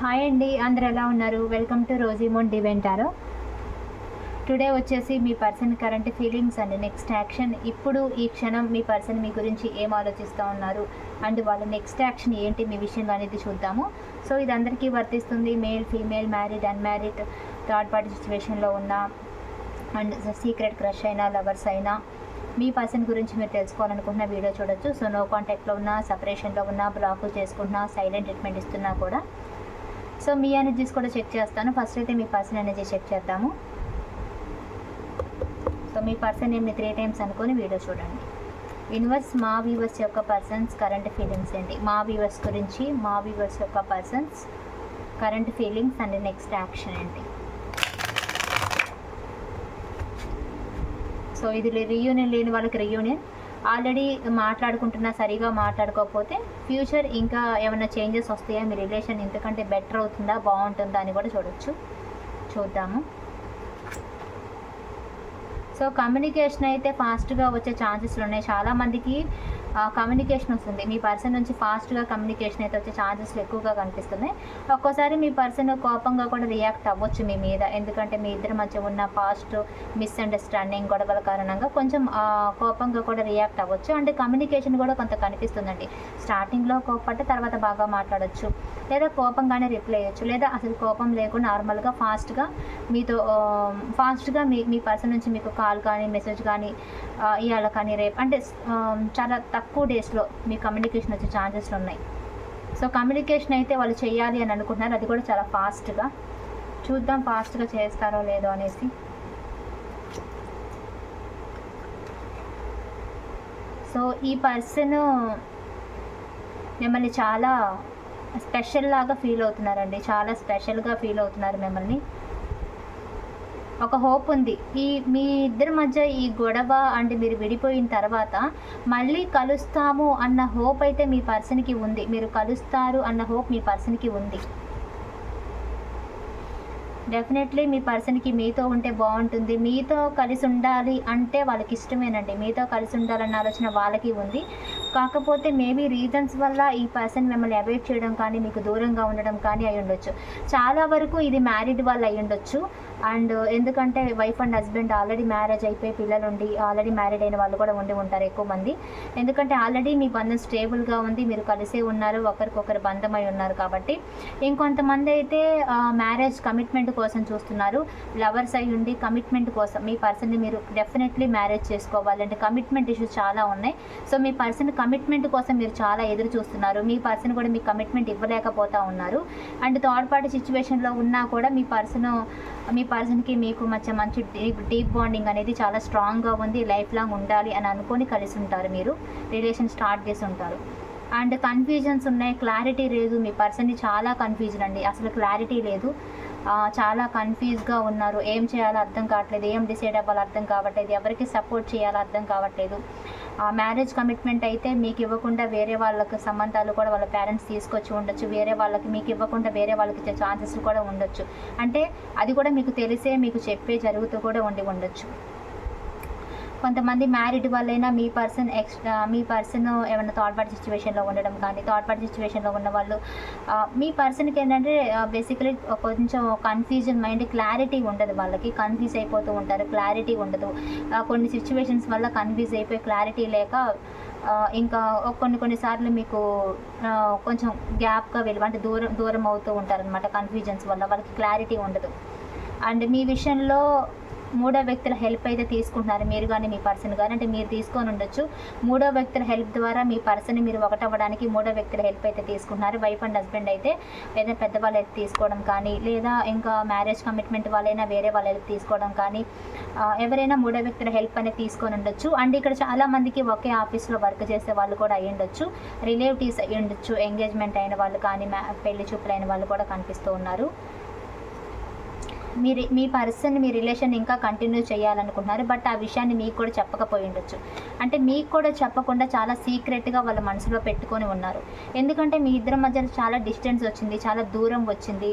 Hi అండి అందరు ఎలా ఉన్నారు? Welcome to Rosie Mon డివెంటారో today వచ్చేసి మీ person current feelings and next action ఇప్పుడు ఈ క్షణం మీ పర్సన్ మీ గురించి ఏం ఆలోచిస్తూ ఉన్నారు? అండ్ వాళ్ళ నెక్స్ట్ యాక్షన్ ఏంటి? మీ విషయంలో అనేది చూద్దాము. సో ఇది అందరికీ వర్తిస్తుంది. Male female married unmarried third party సిచ్యువేషన్లో ఉన్న అండ్ సీక్రెట్ క్రష్ అయినా లవర్స్ అయినా మీ పర్సన్ గురించి మీరు తెలుసుకోవాలనుకుంటున్న వీడియో చూడొచ్చు. సో నో కాంటాక్ట్లో ఉన్న సపరేషన్లో ఉన్న బ్లాక్ చేసుకుంటున్నా సైలెంట్ ట్రీట్మెంట్ ఇస్తున్నా కూడా. సో మీ ఎనర్జీస్ కూడా చెక్ చేస్తాను. ఫస్ట్ అయితే మీ పర్సన్ ఎనర్జీ చెక్ చేద్దాము. సో మీ పర్సన్ నేమ్ని త్రీ టైమ్స్ అనుకొని వీడియో చూడండి. యూనివర్స్ మా వ్యూవర్స్ యొక్క పర్సన్స్ కరెంట్ ఫీలింగ్స్ ఏంటి? మా వ్యూవర్స్ గురించి మా వ్యూవర్స్ యొక్క persons current feelings and next action ఏంటి? సో ఇది రీయూనియన్ లేని వాళ్ళకి రీయూనియన్ ఆల్రెడీ మాట్లాడుకుంటున్నా సరిగా మాట్లాడుకోకపోతే ఫ్యూచర్ ఇంకా ఏమైనా చేంజెస్ వస్తాయా? మీ రిలేషన్ ఇంతకంటే బెటర్ అవుతుందా బాగుంటుందా అని కూడా చూడొచ్చు. చూద్దాము. సో కమ్యూనికేషన్ అయితే ఫాస్ట్గా వచ్చే ఛాన్సెస్ ఉన్నాయి. చాలామందికి కమ్యూనికేషన్ వస్తుంది. మీ పర్సన్ నుంచి ఫాస్ట్గా కమ్యూనికేషన్ అయితే వచ్చే ఛాన్సెస్ ఎక్కువగా కనిపిస్తున్నాయి. ఒక్కోసారి మీ పర్సన్ కోపంగా కూడా రియాక్ట్ అవ్వచ్చు మీ మీద. ఎందుకంటే మీ ఇద్దరి మధ్య ఉన్న ఫాస్ట్ మిస్అండర్స్టాండింగ్ గొడవల కారణంగా కొంచెం కోపంగా కూడా రియాక్ట్ అవ్వచ్చు. అంటే కమ్యూనికేషన్ కూడా కొంత కనిపిస్తుందండి. స్టార్టింగ్లో కోపపడితే తర్వాత బాగా మాట్లాడచ్చు. లేదా కోపంగానే రిప్లై అయ్యొచ్చు లేదా అసలు కోపం లేకుండా నార్మల్గా ఫాస్ట్గా మీతో ఫాస్ట్గా మీ మీ పర్సన్ నుంచి మీకు కాల్ కానీ మెసేజ్ కానీ ఇవాళ కానీ రేపు అంటే చాలా తక్కువ తక్కువ డేస్లో మీ కమ్యూనికేషన్ వచ్చే ఛాన్సెస్ ఉన్నాయి. సో కమ్యూనికేషన్ అయితే వాళ్ళు చేయాలి అని అనుకుంటున్నారు. అది కూడా చాలా ఫాస్ట్గా చూద్దాం ఫాస్ట్గా చేస్తారో లేదో అనేసి. సో ఈ పర్సన్ మిమ్మల్ని చాలా స్పెషల్ లాగా ఫీల్ అవుతున్నారండి. చాలా స్పెషల్గా ఫీల్ అవుతున్నారు మిమ్మల్ని. ఒక హోప్ ఉంది. ఈ మీ ఇద్దరి మధ్య ఈ గొడవ అంటే మీరు విడిపోయిన తర్వాత మళ్ళీ కలుస్తాము అన్న హోప్ అయితే మీ పర్సన్కి ఉంది. మీరు కలుస్తారు అన్న హోప్ మీ పర్సన్కి ఉంది. డెఫినెట్లీ మీ పర్సన్కి మీతో ఉంటే బాగుంటుంది. మీతో కలిసి ఉండాలి అంటే వాళ్ళకి ఇష్టమేనండి. మీతో కలిసి ఉండాలన్న ఆలోచన వాళ్ళకి ఉంది. కాకపోతే మేబీ రీజన్స్ వల్ల ఈ పర్సన్ మిమ్మల్ని అవాయిడ్ చేయడం కానీ మీకు దూరంగా ఉండడం కానీ అయి ఉండొచ్చు. చాలా వరకు ఇది మ్యారీడ్ వాళ్ళు అయి ఉండొచ్చు. అండ్ ఎందుకంటే wife and husband already marriage అయిపోయి పిల్లలు ఉండి ఆల్రెడీ మ్యారీడ్ అయిన వాళ్ళు కూడా ఉండి ఉంటారు ఎక్కువ మంది. ఎందుకంటే ఆల్రెడీ మీ బంధం స్టేబుల్గా ఉంది మీరు కలిసే ఉన్నారు ఒకరికొకరు బంధమై ఉన్నారు కాబట్టి. ఇంకొంతమంది అయితే మ్యారేజ్ కమిట్మెంట్ కోసం చూస్తున్నారు. లవర్స్ అయి ఉండి కమిట్మెంట్ కోసం మీ పర్సన్ని మీరు డెఫినెట్లీ మ్యారేజ్ చేసుకోవాలి. అంటే కమిట్మెంట్ ఇష్యూస్ చాలా ఉన్నాయి. సో మీ పర్సన్ కమిట్మెంట్ కోసం మీరు చాలా ఎదురు చూస్తున్నారు. మీ పర్సన్ కూడా మీ కమిట్మెంట్ ఇవ్వలేకపోతా ఉన్నారు. అండ్ థర్డ్ పార్టీ సిచ్యువేషన్లో ఉన్నా కూడా మీ పర్సన్ మీ పర్సన్కి మీకు మధ్య మంచి డీప్ డీప్ బాండింగ్ అనేది చాలా స్ట్రాంగ్గా ఉంది. లైఫ్ లాంగ్ ఉండాలి అని అనుకొని కలిసి ఉంటారు మీరు. రిలేషన్ స్టార్ట్ చేసి ఉంటారు. అండ్ కన్ఫ్యూజన్స్ ఉన్నాయి. క్లారిటీ లేదు. మీ పర్సన్ని చాలా కన్ఫ్యూజన్ అండి. అసలు క్లారిటీ లేదు. చాలా కన్ఫ్యూజ్గా ఉన్నారు. ఏం చేయాలో అర్థం కావట్లేదు. ఏం డిసైడ్ అవ్వాలో అర్థం కావట్లేదు. ఎవరికి సపోర్ట్ చేయాలో అర్థం కావట్లేదు. మ్యారేజ్ కమిట్మెంట్ అయితే మీకు ఇవ్వకుండా వేరే వాళ్ళకి సంబంధాలు కూడా వాళ్ళ పేరెంట్స్ తీసుకొచ్చి ఉండొచ్చు. వేరే వాళ్ళకి మీకు ఇవ్వకుండా వేరే వాళ్ళకి ఇచ్చే ఛాన్సెస్ కూడా ఉండొచ్చు. అంటే అది కూడా మీకు తెలిసే మీకు చెప్పే జరుగుతూ కూడా ఉండి ఉండొచ్చు. కొంతమంది మ్యారిడ్ వాళ్ళైనా మీ పర్సన్ ఎక్స్ట్రా మీ పర్సన్ ఏమైనా థర్డ్ పార్టీ సిచ్యువేషన్లో ఉండడం కానీ థర్డ్ పార్టీ సిచ్యువేషన్లో ఉన్న వాళ్ళు మీ పర్సన్కి ఏంటంటే బేసికలీ కొంచెం కన్ఫ్యూజన్ మైండ్ క్లారిటీ ఉండదు వాళ్ళకి. కన్ఫ్యూజ్ అయిపోతూ ఉంటారు క్లారిటీ ఉండదు. కొన్ని సిచ్యువేషన్స్ వల్ల కన్ఫ్యూజ్ అయిపోయి క్లారిటీ లేక ఇంకా కొన్ని కొన్నిసార్లు మీకు కొంచెం గ్యాప్గా వెళ్ళి అంటే దూరం దూరం అవుతూ ఉంటారనమాట కన్ఫ్యూజన్స్ వల్ల. వాళ్ళకి క్లారిటీ ఉండదు. అండ్ మీ విషయంలో మూడో వ్యక్తుల హెల్ప్ అయితే తీసుకుంటున్నారు. మీరు కానీ మీ పర్సన్ కానీ అంటే మీరు తీసుకొని ఉండొచ్చు. మూడో వ్యక్తుల హెల్ప్ ద్వారా మీ పర్సన్ మీరు ఒకటవ్వడానికి మూడో వ్యక్తుల హెల్ప్ అయితే తీసుకుంటున్నారు. వైఫ్ అండ్ హస్బెండ్ అయితే ఏదైనా పెద్దవాళ్ళు హెల్ప్ తీసుకోవడం కానీ లేదా ఇంకా మ్యారేజ్ కమిట్మెంట్ వాళ్ళైనా వేరే వాళ్ళ హెల్ప్ తీసుకోవడం కానీ ఎవరైనా మూడో వ్యక్తుల హెల్ప్ అనేది తీసుకొని ఉండొచ్చు. అండ్ ఇక్కడ చాలా మందికి ఒకే ఆఫీస్లో వర్క్ చేసే వాళ్ళు కూడా అయ్యి ఉండొచ్చు. రిలేటివ్స్ అయ్యి ఉండొచ్చు. ఎంగేజ్మెంట్ అయిన వాళ్ళు కానీ పెళ్ళి చూపులైన వాళ్ళు కూడా కనిపిస్తూ ఉన్నారు. మీరు మీ పర్సన్ మీ రిలేషన్ ఇంకా కంటిన్యూ చేయాలనుకుంటున్నారు. బట్ ఆ విషయాన్ని మీకు కూడా చెప్పకపోయి ఉండొచ్చు. అంటే మీకు కూడా చెప్పకుండా చాలా సీక్రెట్గా వాళ్ళ మనసులో పెట్టుకొని ఉన్నారు. ఎందుకంటే మీ ఇద్దరి మధ్య చాలా డిస్టెన్స్ వచ్చింది చాలా దూరం వచ్చింది.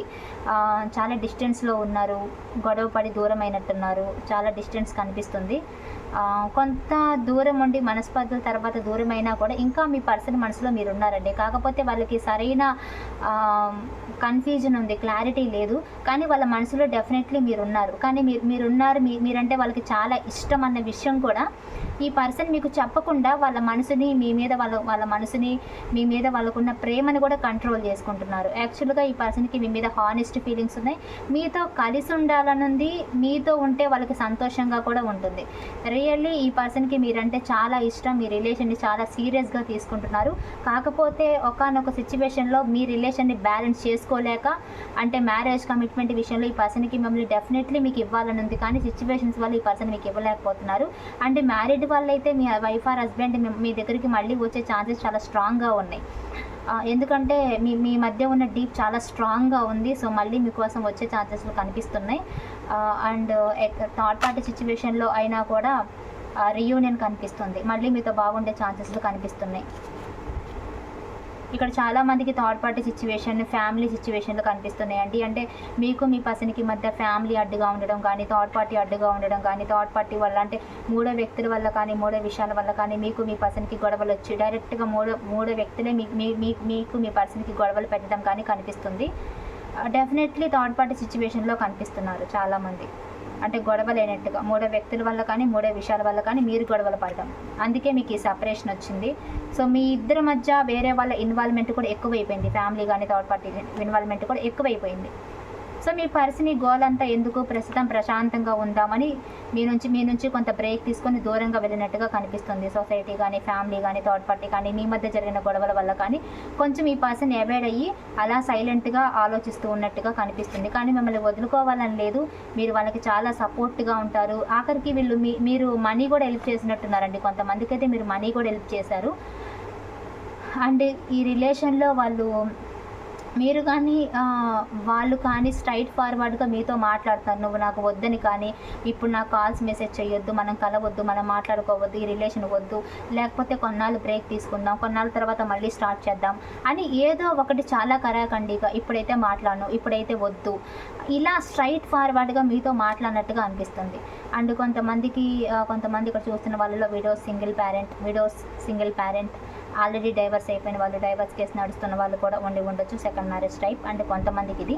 చాలా డిస్టెన్స్లో ఉన్నారు గొడవ పడి దూరం అయినట్టున్నారు చాలా డిస్టెన్స్ కనిపిస్తుంది. కొంత దూరం ఉండి మనస్పర్ధల తర్వాత దూరమైనా కూడా ఇంకా మీ పర్సన్ మనసులో మీరు ఉన్నారండి. కాకపోతే వాళ్ళకి సరైన కన్ఫ్యూజన్ ఉంది క్లారిటీ లేదు. కానీ వాళ్ళ మనసులో డెఫినెట్లీ మీరు ఉన్నారు. కానీ మీరు మీరున్నారు మీ మీరంటే వాళ్ళకి చాలా ఇష్టం అన్న విషయం కూడా ఈ పర్సన్ మీకు చెప్పకుండా వాళ్ళ మనసుని మీ మీద వాళ్ళ వాళ్ళ మనసుని మీ మీద వాళ్ళకున్న ప్రేమని కూడా కంట్రోల్ చేసుకుంటున్నారు. యాక్చువల్గా ఈ పర్సన్కి మీ మీద హానెస్ట్ ఫీలింగ్స్ ఉన్నాయి. మీతో కలిసి ఉండాలనుంది మీతో ఉంటే వాళ్ళకి సంతోషంగా కూడా ఉంటుంది. రియల్లీ ఈ పర్సన్కి మీరంటే చాలా ఇష్టం. మీ రిలేషన్ని చాలా సీరియస్గా తీసుకుంటున్నారు. కాకపోతే ఒకనొక సిచ్యువేషన్లో మీ రిలేషన్ని బ్యాలెన్స్ చేసుకోలేక అంటే మ్యారేజ్ కమిట్మెంట్ విషయంలో ఈ పర్సన్కి మిమ్మల్ని డెఫినెట్లీ మీకు ఇవ్వాలని ఉంది కానీ సిచ్యువేషన్స్ వల్ల ఈ పర్సన్ మీకు ఇవ్వలేకపోతున్నారు. అంటే మ్యారీడ్ వాళ్ళైతే మీ వైఫ్ ఆర్ హస్బెండ్ మీ దగ్గరికి మళ్ళీ వచ్చే ఛాన్సెస్ చాలా స్ట్రాంగ్గా ఉన్నాయి. ఎందుకంటే మీ మీ మధ్య ఉన్న డీప్ చాలా స్ట్రాంగ్గా ఉంది. సో మళ్ళీ మీకోసం వచ్చే ఛాన్సెస్ కనిపిస్తున్నాయి. అండ్ థర్డ్ పార్టీ సిచ్యువేషన్లో అయినా కూడా రియూనియన్ కనిపిస్తుంది. మళ్ళీ మీతో బాగుండే ఛాన్సెస్ కనిపిస్తున్నాయి. ఇక్కడ చాలా మందికి థర్డ్ పార్టీ సిచ్యువేషన్ ఫ్యామిలీ సిచ్యువేషన్లు కనిపిస్తున్నాయండి. అంటే మీకు మీ పర్సన్కి మధ్య ఫ్యామిలీ అడ్డుగా ఉండడం కానీ థర్డ్ పార్టీ అడ్డుగా ఉండడం కానీ థర్డ్ పార్టీ వల్ల అంటే మూడో వ్యక్తుల వల్ల కానీ మూడో విషయాల వల్ల కానీ మీకు మీ పర్సన్కి గొడవలు వచ్చి డైరెక్ట్గా మూడో మూడో వ్యక్తులే మీ మీ- మీ మీకు మీ పర్సన్కి గొడవలు పెట్టడం కానీ కనిపిస్తుంది. డెఫినెట్లీ థర్డ్ పార్టీ సిచ్యువేషన్లో కనిపిస్తున్నారు చాలామంది. అంటే గొడవ లేనట్టుగా మూడో వ్యక్తుల వల్ల కానీ మూడో విషయాల వల్ల కానీ మీరు గొడవలు పడడం. అందుకే మీకు ఈ సపరేషన్ వచ్చింది. సో మీ ఇద్దరి మధ్య వేరే వాళ్ళ ఇన్వాల్వ్మెంట్ కూడా ఎక్కువైపోయింది. ఫ్యామిలీ కానీ థర్డ్ పార్టీ ఇన్వాల్వ్మెంట్ కూడా ఎక్కువైపోయింది. సో మీ పర్సన్ ఈ గోల్ అంతా ఎందుకు? ప్రస్తుతం ప్రశాంతంగా ఉందామని మీ నుంచి మీ నుంచి కొంత బ్రేక్ తీసుకొని దూరంగా వెళ్ళినట్టుగా కనిపిస్తుంది. సొసైటీ కానీ ఫ్యామిలీ కానీ థర్డ్ పార్టీ కానీ మీ మధ్య జరిగిన గొడవల వల్ల కానీ కొంచెం ఈ పర్సన్ అవాయిడ్ అయ్యి అలా సైలెంట్గా ఆలోచిస్తూ ఉన్నట్టుగా కనిపిస్తుంది. కానీ మిమ్మల్ని వదులుకోవాలని లేదు. మీరు వాళ్ళకి చాలా సపోర్ట్గా ఉంటారు. ఆఖరికి వీళ్ళు మీ మీరు మనీ కూడా హెల్ప్ చేసినట్టున్నారండి. కొంతమందికి అయితే మీరు మనీ కూడా హెల్ప్ చేశారు. అండ్ ఈ రిలేషన్లో వాళ్ళు మీరు కానీ వాళ్ళు కానీ స్ట్రైట్ ఫార్వర్డ్గా మీతో మాట్లాడతారు. నువ్వు నాకు వద్దని కానీ ఇప్పుడు నాకు కాల్స్ మెసేజ్ చేయొద్దు మనం కలవద్దు మనం మాట్లాడుకోవద్దు ఈ రిలేషన్ వద్దు లేకపోతే కొన్నాళ్ళు బ్రేక్ తీసుకుందాం కొన్నాళ్ళ తర్వాత మళ్ళీ స్టార్ట్ చేద్దాం అని ఏదో ఒకటి చాలా కరాకండిగా ఇప్పుడైతే మాట్లాడను ఇప్పుడైతే వద్దు ఇలా స్ట్రైట్ ఫార్వర్డ్గా మీతో మాట్లాడినట్టుగా అనిపిస్తుంది. అండ్ కొంతమందికి కొంతమంది ఇక్కడ చూస్తున్న వాళ్ళలో widows single parent widows single parent already divorce అయిపోయిన వాళ్ళు డైవర్స్ కేసు నడుస్తున్న వాళ్ళు కూడా ఉండి ఉండొచ్చు. సెకండ్ మ్యారేజ్ టైప్ అండ్ కొంతమందికి ఇది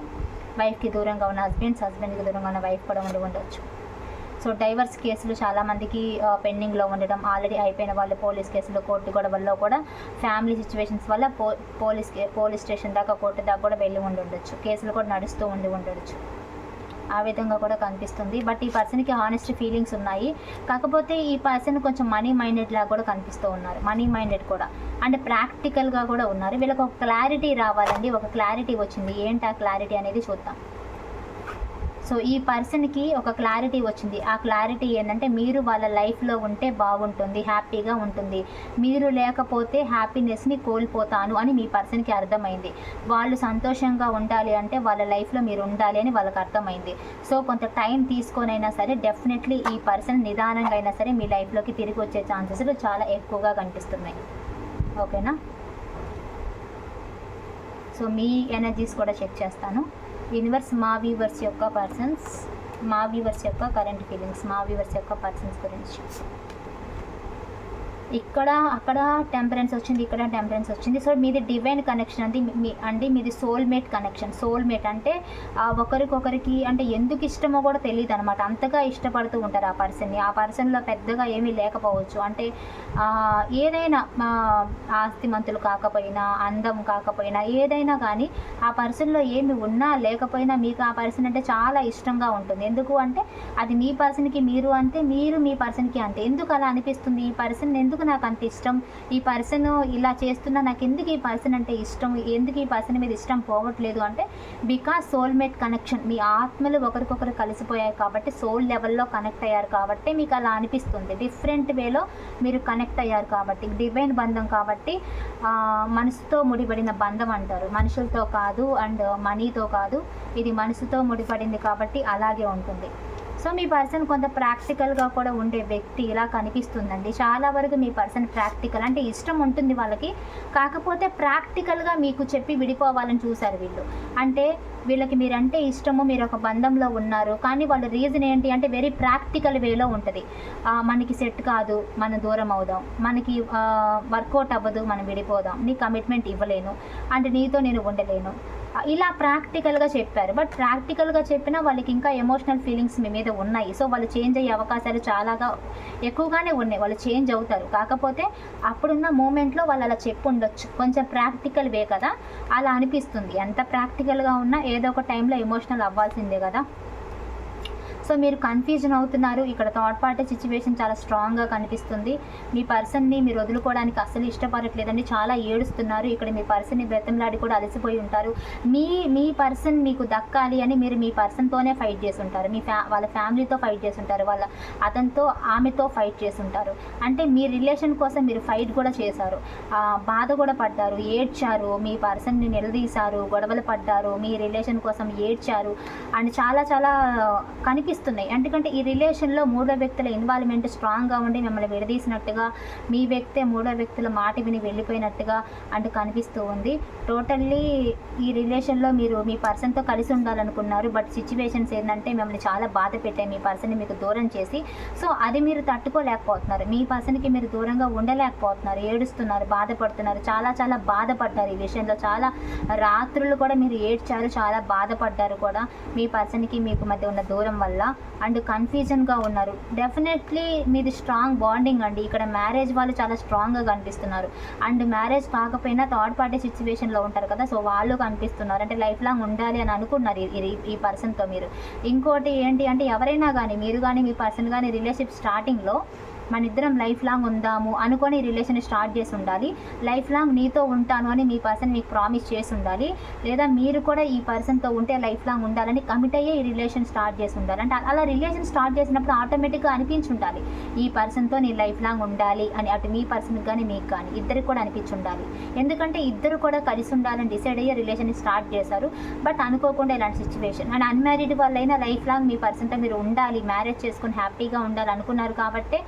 వైఫ్కి దూరంగా ఉన్న హస్బెండ్స్ హస్బెండ్కి దూరంగా ఉన్న వైఫ్ కూడా ఉండి ఉండొచ్చు. సో డైవర్స్ కేసులు చాలామందికి పెండింగ్లో ఉండడం ఆల్రెడీ అయిపోయిన వాళ్ళు పోలీస్ కేసులు కోర్టు గొడవల్లో కూడా ఫ్యామిలీ సిచ్యువేషన్స్ వల్ల పో పోలీస్ పోలీస్ స్టేషన్ దాకా కోర్టు దాకా కూడా వెళ్ళి ఉండి ఉండొచ్చు. కేసులు కూడా నడుస్తూ ఉండి ఉండొచ్చు. ఆ విధంగా కూడా కనిపిస్తుంది. బట్ ఈ పర్సన్కి హానెస్ట్ ఫీలింగ్స్ ఉన్నాయి. కాకపోతే ఈ పర్సన్ కొంచెం మనీ మైండెడ్ లాగా కూడా కనిపిస్తూ ఉన్నారు. మనీ మైండెడ్ కూడా. అండ్ ప్రాక్టికల్గా కూడా ఉన్నారు. వీళ్ళకి ఒక క్లారిటీ రావాలండి. ఒక క్లారిటీ వచ్చింది. ఏంటి ఆ క్లారిటీ అనేది చూద్దాం. సో ఈ పర్సన్కి ఒక క్లారిటీ వచ్చింది. ఆ క్లారిటీ ఏంటంటే మీరు వాళ్ళ లైఫ్లో ఉంటే బాగుంటుంది హ్యాపీగా ఉంటుంది. మీరు లేకపోతే హ్యాపీనెస్ని కోల్పోతాను అని మీ పర్సన్కి అర్థమైంది. వాళ్ళు సంతోషంగా ఉండాలి అంటే వాళ్ళ లైఫ్లో మీరు ఉండాలి అని వాళ్ళకి అర్థమైంది. సో కొంత టైం తీసుకొనైనా సరే డెఫినెట్లీ ఈ పర్సన్ నిదానంగా అయినా సరే మీ లైఫ్లోకి తిరిగి వచ్చే ఛాన్సెస్ చాలా ఎక్కువగా కనిపిస్తున్నాయి. ఓకేనా సో మీ ఎనర్జీస్ కూడా చెక్ చేస్తాను. యూనివర్స్ మా వ్యూవర్స్ యొక్క పర్సన్స్ మా వ్యూవర్స్ యొక్క కరెంట్ ఫీలింగ్స్ మా వ్యూవర్స్ యొక్క పర్సన్స్ గురించి. ఇక్కడ అక్కడ టెంపరెన్స్ వచ్చింది ఇక్కడ టెంపరెన్స్ వచ్చింది. సో మీది డివైన్ కనెక్షన్ అండి. మీ అండి మీది సోల్మేట్ కనెక్షన్ సోల్మేట్ అంటే ఒకరికొకరికి అంటే ఎందుకు ఇష్టమో కూడా తెలియదు అనమాట అంతగా ఇష్టపడుతూ ఉంటారు ఆ పర్సన్ని ఆ పర్సన్లో పెద్దగా ఏమీ లేకపోవచ్చు. అంటే ఏదైనా ఆస్తిమంతులు కాకపోయినా అందం కాకపోయినా ఏదైనా కానీ ఆ పర్సన్లో ఏమి ఉన్నా లేకపోయినా మీకు ఆ పర్సన్ అంటే చాలా ఇష్టంగా ఉంటుంది. ఎందుకు అంటే అది మీ పర్సన్కి మీరు అంతే మీరు మీ పర్సన్కి అంతే. ఎందుకు అలా అనిపిస్తుంది? ఈ పర్సన్ ఎందుకు నాకు అంత ఇష్టం? ఈ పర్సన్ ఇలా చేస్తున్నా నాకు ఎందుకు ఈ పర్సన్ అంటే ఇష్టం? ఎందుకు ఈ పర్సన్ మీద ఇష్టం పోవట్లేదు అంటే బికాస్ సోల్మేట్ కనెక్షన్ మీ ఆత్మలు ఒకరికొకరు కలిసిపోయాయి కాబట్టి సోల్ లెవెల్లో కనెక్ట్ అయ్యారు కాబట్టి మీకు అలా అనిపిస్తుంది. డిఫరెంట్ వేలో మీరు కనెక్ట్ అయ్యారు కాబట్టి డివైన్ బంధం కాబట్టి మనసుతో ముడిపడిన బంధం అంటారు. మనుషులతో కాదు అండ్ మనీతో కాదు ఇది మనసుతో ముడిపడింది కాబట్టి అలాగే ఉంటుంది. సో మీ పర్సన్ కొంత ప్రాక్టికల్గా కూడా ఉండే వ్యక్తి ఇలా కనిపిస్తుందండి. చాలా వరకు మీ పర్సన్ ప్రాక్టికల్ అంటే ఇష్టం ఉంటుంది వాళ్ళకి. కాకపోతే ప్రాక్టికల్గా మీకు చెప్పి విడిపోవాలని చూశారు వీళ్ళు. అంటే వీళ్ళకి మీరంటే ఇష్టము మీరు ఒక బంధంలో ఉన్నారు. కానీ వాళ్ళ రీజన్ ఏంటి అంటే వెరీ ప్రాక్టికల్ వేలో ఉంటుంది. మనకి సెట్ కాదు మనం దూరం అవుదాం. మనకి వర్కౌట్ అవ్వదు మనం విడిపోదాం. నీ కమిట్మెంట్ ఇవ్వలేను. అంటే నీతో నేను ఉండలేను. ఇలా ప్రాక్టికల్గా చెప్పారు. బట్ ప్రాక్టికల్గా చెప్పినా వాళ్ళకి ఇంకా ఎమోషనల్ ఫీలింగ్స్ మీ మీద ఉన్నాయి. సో వాళ్ళు చేంజ్ అయ్యే అవకాశాలు చాలాగా ఎక్కువగానే ఉన్నాయి. వాళ్ళు చేంజ్ అవుతారు. కాకపోతే అప్పుడున్న మూమెంట్లో వాళ్ళు అలా చెప్పు ఉండొచ్చు కొంచెం ప్రాక్టికల్ వే కదా. అలా అనిపిస్తుంది. ఎంత ప్రాక్టికల్గా ఉన్నా ఏదో ఒక టైంలో ఎమోషనల్ అవ్వాల్సిందే కదా. సో మీరు కన్ఫ్యూజన్ అవుతున్నారు. ఇక్కడ థర్డ్ పార్టీ సిచ్యువేషన్ చాలా స్ట్రాంగ్గా కనిపిస్తుంది. మీ పర్సన్ని మీరు వదులుకోవడానికి అసలు ఇష్టపడట్లేదండి. చాలా ఏడుస్తున్నారు. ఇక్కడ మీ పర్సన్ని బ్రతంలాడి కూడా అలసిపోయి ఉంటారు. మీ మీ పర్సన్ మీకు దక్కాలి అని మీరు మీ పర్సన్తోనే ఫైట్ చేసి ఉంటారు. మీ ఫ్యా వాళ్ళ ఫ్యామిలీతో ఫైట్ చేసి ఉంటారు. వాళ్ళ అతనితో ఆమెతో ఫైట్ చేసి ఉంటారు. అంటే మీ రిలేషన్ కోసం మీరు ఫైట్ కూడా చేశారు. బాధ కూడా పడ్డారు. ఏడ్చారు. మీ పర్సన్ని నిలదీశారు. గొడవలు పడ్డారు. మీ రిలేషన్ కోసం ఏడ్చారు. అండ్ చాలా చాలా కనిపిస్తున్నాయి. ఎందుకంటే ఈ రిలేషన్లో మూడో వ్యక్తుల ఇన్వాల్వ్మెంట్ స్ట్రాంగ్గా ఉండి మిమ్మల్ని విడదీసినట్టుగా మీ వ్యక్తే మూడో వ్యక్తుల మాట విని వెళ్ళిపోయినట్టుగా అంటూ కనిపిస్తూ ఉంది. టోటల్లీ ఈ రిలేషన్లో మీరు మీ పర్సన్తో కలిసి ఉండాలనుకున్నారు. బట్ సిచ్యువేషన్స్ ఏంటంటే మిమ్మల్ని చాలా బాధ పెట్టాయి. మీ పర్సన్ని మీకు దూరం చేసి. సో అది మీరు తట్టుకోలేకపోతున్నారు. మీ పర్సన్కి మీరు దూరంగా ఉండలేకపోతున్నారు. ఏడుస్తున్నారు బాధపడుతున్నారు. చాలా చాలా బాధపడ్డారు ఈ విషయంలో. చాలా రాత్రులు కూడా మీరు ఏడ్చారు. చాలా బాధపడ్డారు కూడా. మీ పర్సన్కి మీకు మధ్య ఉన్న దూరం వల్ల. అండ్ కన్ఫ్యూజన్గా ఉన్నారు. డెఫినెట్లీ మీది స్ట్రాంగ్ బాండింగ్ అండి. ఇక్కడ మ్యారేజ్ వాళ్ళు చాలా స్ట్రాంగ్గా కనిపిస్తున్నారు. అండ్ మ్యారేజ్ కాకపోయినా థర్డ్ పార్టీ సిచ్యువేషన్లో ఉంటారు కదా? సో వాళ్ళు కనిపిస్తున్నారు. అంటే లైఫ్ లాంగ్ ఉండాలి అని అనుకున్నారు ఈ- ఈ పర్సన్తో మీరు. ఇంకోటి ఏంటి అంటే ఎవరైనా కానీ మీరు కానీ మీ పర్సన్ కానీ రిలేషన్షిప్ స్టార్టింగ్లో మన ఇద్దరం లైఫ్ లాంగ్ ఉందాము అనుకొని రిలేషన్ స్టార్ట్ చేసి ఉండాలి. లైఫ్ లాంగ్ నీతో ఉంటాను అని మీ పర్సన్ మీకు ప్రామిస్ చేసి ఉండాలి. లేదా మీరు కూడా ఈ పర్సన్తో ఉంటే లైఫ్ లాంగ్ ఉండాలని కమిట్ అయ్యే ఈ రిలేషన్ స్టార్ట్ చేసి ఉండాలి. అంటే అలా రిలేషన్ స్టార్ట్ చేసినప్పుడు ఆటోమేటిక్గా అనిపించి ఉండాలి. ఈ పర్సన్తో నీ లైఫ్ లాంగ్ ఉండాలి అని అటు మీ పర్సన్కి కానీ మీకు కానీ ఇద్దరికి కూడా అనిపించి ఉండాలి. ఎందుకంటే ఇద్దరు కూడా కలిసి ఉండాలని డిసైడ్ అయ్యే రిలేషన్ స్టార్ట్ చేశారు. బట్ అనుకోకుండా ఇలాంటి సిచ్యువేషన్. అండ్ అన్మ్యారీడ్ వాళ్ళైనా లైఫ్ లాంగ్ మీ పర్సన్తో మీరు ఉండాలి. మ్యారేజ్ చేసుకుని హ్యాపీగా ఉండాలి అనుకున్నారు కాబట్టి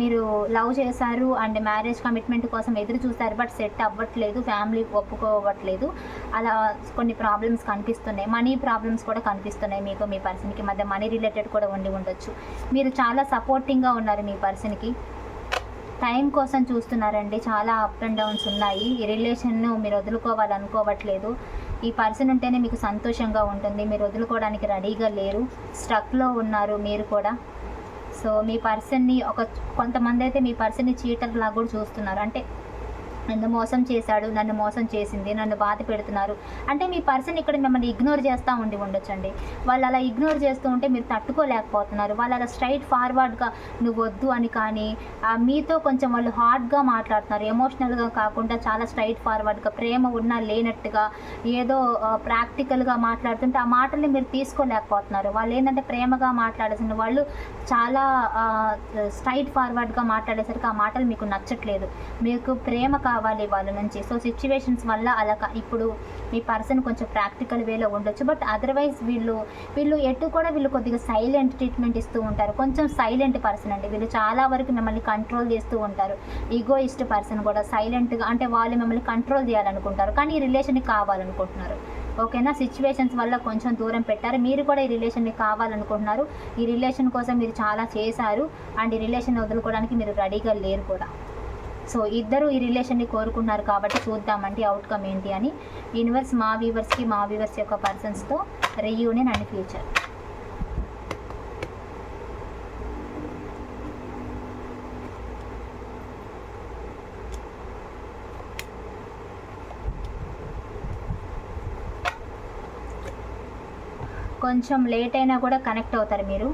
మీరు లవ్ చేశారు అండ్ మ్యారేజ్ కమిట్మెంట్ కోసం ఎదురు చూస్తారు బట్ సెట్ అవ్వట్లేదు ఫ్యామిలీ ఒప్పుకోవట్లేదు. అలా కొన్ని ప్రాబ్లమ్స్ కనిపిస్తున్నాయి. మనీ ప్రాబ్లమ్స్ కూడా కనిపిస్తున్నాయి మీకు మీ పర్సన్కి మధ్య మనీ రిలేటెడ్ కూడా ఉండి ఉండొచ్చు. మీరు చాలా సపోర్టింగ్గా ఉన్నారు మీ పర్సన్కి. టైం కోసం చూస్తున్నారండి. చాలా అప్ అండ్ డౌన్స్ ఉన్నాయి. ఈ రిలేషన్ను మీరు వదులుకోవాలనుకోవట్లేదు. ఈ పర్సన్ ఉంటేనే మీకు సంతోషంగా ఉంటుంది. మీరు వదులుకోవడానికి రెడీగా లేరు. స్ట్రక్లో ఉన్నారు మీరు కూడా. సో మీ పర్సన్ని ఒక కొంతమంది అయితే మీ పర్సన్ని చీటర్ లాగా కూడా చూస్తున్నారు. అంటే నన్ను మోసం చేశాడు నన్ను మోసం చేసింది నన్ను బాధ పెడుతున్నారు. అంటే మీ పర్సన్ ఇక్కడ మిమ్మల్ని ఇగ్నోర్ చేస్తూ ఉండి ఉండొచ్చండి. వాళ్ళు అలా ఇగ్నోర్ చేస్తూ ఉంటే మీరు తట్టుకోలేకపోతున్నారు. వాళ్ళు అలా స్ట్రైట్ ఫార్వర్డ్గా నువ్వు వద్దు అని కానీ మీతో కొంచెం వాళ్ళు హార్డ్గా మాట్లాడుతున్నారు. ఎమోషనల్గా కాకుండా చాలా స్ట్రైట్ ఫార్వర్డ్గా ప్రేమ ఉన్నా లేనట్టుగా ఏదో ప్రాక్టికల్గా మాట్లాడుతుంటే ఆ మాటల్ని మీరు తీసుకోలేకపోతున్నారు. వాళ్ళు ఏంటంటే ప్రేమగా మాట్లాడాల్సిన వాళ్ళు చాలా స్ట్రైట్ ఫార్వర్డ్గా మాట్లాడేసరికి ఆ మాటలు మీకు నచ్చట్లేదు. మీకు ప్రేమ కావాలి వాళ్ళ నుంచి సో సిచ్యువేషన్స్ వల్ల అలా ఇప్పుడు మీ పర్సన్ కొంచెం ప్రాక్టికల్ వేలో ఉండొచ్చు. బట్ అదర్వైజ్ వీళ్ళు వీళ్ళు ఎటు కూడా వీళ్ళు కొద్దిగా సైలెంట్ ట్రీట్మెంట్ ఇస్తూ ఉంటారు. కొంచెం సైలెంట్ పర్సన్ అండి. వీళ్ళు చాలా వరకు మిమ్మల్ని కంట్రోల్ చేస్తూ ఉంటారు. ఈగోయిస్ట్ పర్సన్ కూడా సైలెంట్గా అంటే వాళ్ళు మిమ్మల్ని కంట్రోల్ చేయాలనుకుంటారు. కానీ ఈ రిలేషన్కి కావాలనుకుంటున్నారు. ఓకేనా సిచ్యువేషన్స్ వల్ల కొంచెం దూరం పెట్టారు. మీరు కూడా ఈ రిలేషన్ని కావాలనుకుంటున్నారు. ఈ రిలేషన్ కోసం మీరు చాలా చేశారు. అండ్ ఈ రిలేషన్ వదులుకోవడానికి మీరు రెడీగా లేరు కూడా. సో ఇద్దరు ఈ రిలేషన్ని కోరుకున్నారు కాబట్టి చూద్దామండి అవుట్కమ్ ఏంటి అని. యూనివర్స్ మా వ్యూవర్స్కి మా వ్యూవర్స్ యొక్క పర్సన్స్తో రీయూనియన్ అండ్ ఫ్యూచర్ కొంచెం లేట్ అయినా కూడా కనెక్ట్ అవుతారు మీరు.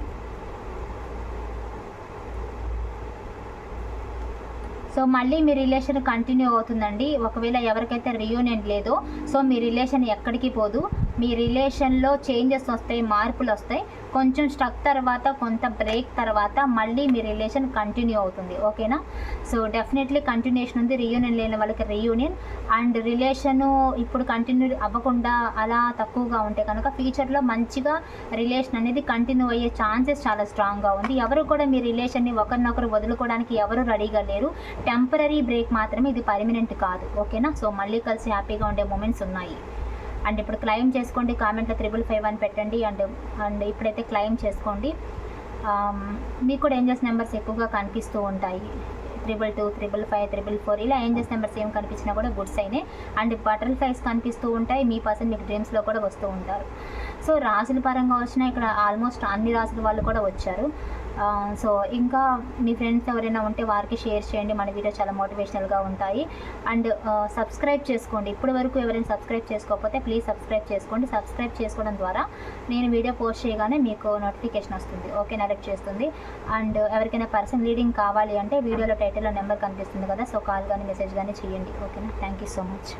సో మళ్ళీ మీ రిలేషన్ కంటిన్యూ అవుతుందండి. ఒకవేళ ఎవరికైతే రియూనియన్ లేదో సో మీ రిలేషన్ ఎక్కడికి పోదు. మీ రిలేషన్లో చేంజెస్ వస్తాయి మార్పులు వస్తాయి. కొంచెం స్టక్ తర్వాత కొంత బ్రేక్ తర్వాత మళ్ళీ మీ రిలేషన్ కంటిన్యూ అవుతుంది. ఓకేనా? సో డెఫినెట్లీ కంటిన్యూషన్ ఉంది. రీయూనియన్ లేని వాళ్ళకి రీయూనియన్. అండ్ రిలేషను ఇప్పుడు కంటిన్యూ అవ్వకుండా అలా తక్కువగా ఉంటే కనుక ఫ్యూచర్లో మంచిగా రిలేషన్ అనేది కంటిన్యూ అయ్యే ఛాన్సెస్ చాలా స్ట్రాంగ్గా ఉంది. ఎవరు కూడా మీ రిలేషన్ని ఒకరినొకరు వదులుకోవడానికి ఎవరు రెడీగా లేరు. టెంపరీ బ్రేక్ మాత్రమే ఇది పర్మనెంట్ కాదు. ఓకేనా? సో మళ్ళీ కలిసి హ్యాపీగా ఉండే మూమెంట్స్ ఉన్నాయి. అండ్ ఇప్పుడు క్లెయిమ్ చేసుకోండి కామెంట్లో త్రిబుల్ ఫైవ్ అని పెట్టండి అండ్ అండ్ ఇప్పుడైతే క్లెయిమ్ చేసుకోండి. మీకు కూడా ఏంజెస్ నెంబర్స్ ఎక్కువగా కనిపిస్తూ ఉంటాయి. Triple two triple five triple four ఇలా ఏంజెస్ నెంబర్స్ ఏం కనిపించినా కూడా గుడ్స్ అయినాయి అండ్ బటర్ఫ్లైస్ కనిపిస్తూ ఉంటాయి మీ పర్సన్ మీకు డ్రీమ్స్లో కూడా వస్తూ ఉంటారు. సో రాసుల పరంగా వచ్చిన ఇక్కడ ఆల్మోస్ట్ అన్ని రాసుల వాళ్ళు కూడా వచ్చారు. Um, సో ఇంకా మీ ఫ్రెండ్స్ ఎవరైనా ఉంటే వారికి షేర్ చేయండి. మన వీడియో చాలా మోటివేషనల్గా ఉంటాయి. అండ్ సబ్స్క్రైబ్ uh, చేసుకోండి. ఇప్పటి వరకు ఎవరైనా సబ్స్క్రైబ్ చేసుకోకపోతే ప్లీజ్ సబ్స్క్రైబ్ చేసుకోండి. సబ్స్క్రైబ్ చేసుకోవడం ద్వారా నేను వీడియో పోస్ట్ చేయగానే మీకు నోటిఫికేషన్ వస్తుంది. ఓకే అలర్ట్ చేస్తుంది. అండ్ uh, ఎవరికైనా పర్సన్ లీడింగ్ కావాలి అంటే వీడియోలో టైటిల్లో నెంబర్ కనిపిస్తుంది కదా సో కాల్ కానీ మెసేజ్ కానీ చేయండి. ఓకేనా థ్యాంక్ యూ సో మచ్